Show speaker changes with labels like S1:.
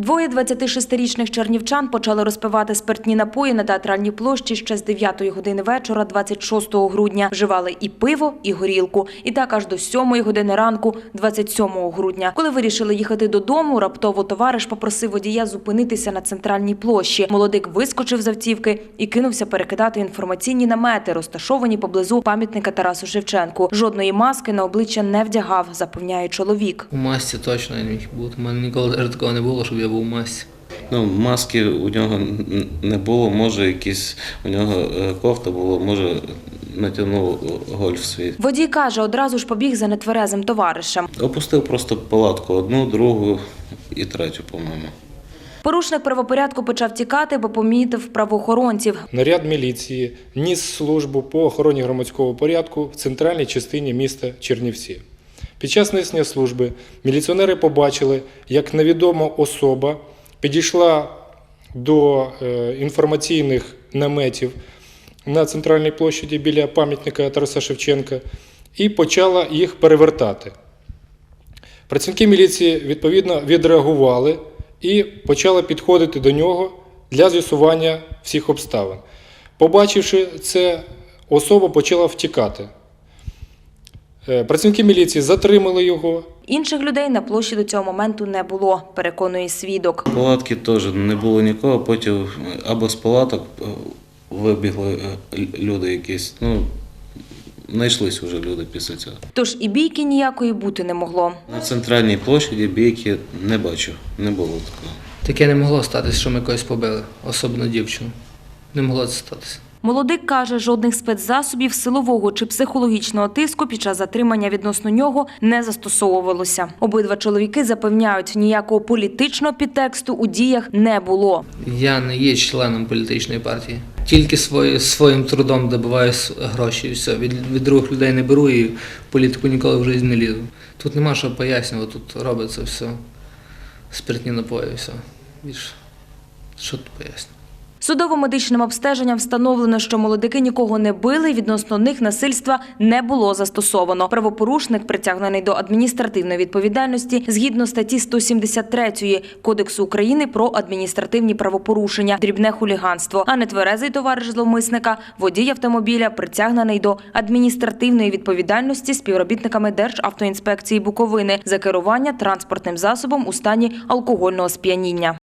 S1: Двоє 26-річних чернівчан почали розпивати спиртні напої на театральній площі ще з 9 години вечора 26 грудня. Вживали і пиво, і горілку. І так аж до 7 години ранку 27 грудня. Коли вирішили їхати додому, раптово товариш попросив водія зупинитися на центральній площі. Молодик вискочив з автівки і кинувся перекидати інформаційні намети, розташовані поблизу пам'ятника Тарасу Шевченку. Жодної маски на обличчя не вдягав, запевняє чоловік.
S2: У масці точно не міг бути. У мене ніколи такого не було, щоб я у масці.
S3: Ну, маски у нього не було, може якісь у нього е, кофта було, може натягнув гольф свій.
S1: Водій каже, одразу ж побіг за нетверезим товаришем.
S3: Опустив просто палатку одну, другу і третю, по-моєму.
S1: Порушник правопорядку почав тікати, бо помітив правоохоронців.
S4: Наряд міліції ніс службу по охороні громадського порядку в центральній частині міста Чернівці. Під час несення служби міліціонери побачили, як невідома особа підійшла до е, інформаційних наметів на центральній площаді біля пам'ятника Тараса Шевченка і почала їх перевертати. Працівники міліції відповідно відреагували і почали підходити до нього для з'ясування всіх обставин. Побачивши це, особа почала втікати. Е, Працівники міліції затримали його
S1: Інших людей на площі до цього моменту не було, переконує свідок.
S3: Палатки теж не було нікого, потім або з палаток е, вибігли е, люди якісь. Ну, знайшлись вже люди після цього.
S1: Тож і бійки ніякої бути не могло.
S3: На центральній площаді бійки не бачу, не було такого.
S2: Таке не могло статися, що ми когось побили, особливо дівчину. Не могло це статися.
S1: Молодик каже, жодних спецзасобів силового чи психологічного тиску під час затримання відносно нього не застосовувалося. Обидва чоловіки запевняють, ніякого політичного підтексту у діях не було.
S2: Я не є членом політичної партії. Тільки свої, своїм трудом добиваю гроші і все. Від, від других людей не беру і політику ніколи в житті не лізу. Тут нема що пояснювати, тут робиться все. Спиртні напої, все. Більше. Що тут пояснювати?
S1: Судово-медичним обстеженням встановлено, що молодики нікого не били, відносно них насильства не було застосовано. Правопорушник притягнений до адміністративної відповідальності згідно статті 173 Кодексу України про адміністративні правопорушення, дрібне хуліганство. А нетверезий товариш зловмисника, водій автомобіля, притягнений до адміністративної відповідальності співробітниками Державтоінспекції Буковини за керування транспортним засобом у стані алкогольного сп'яніння.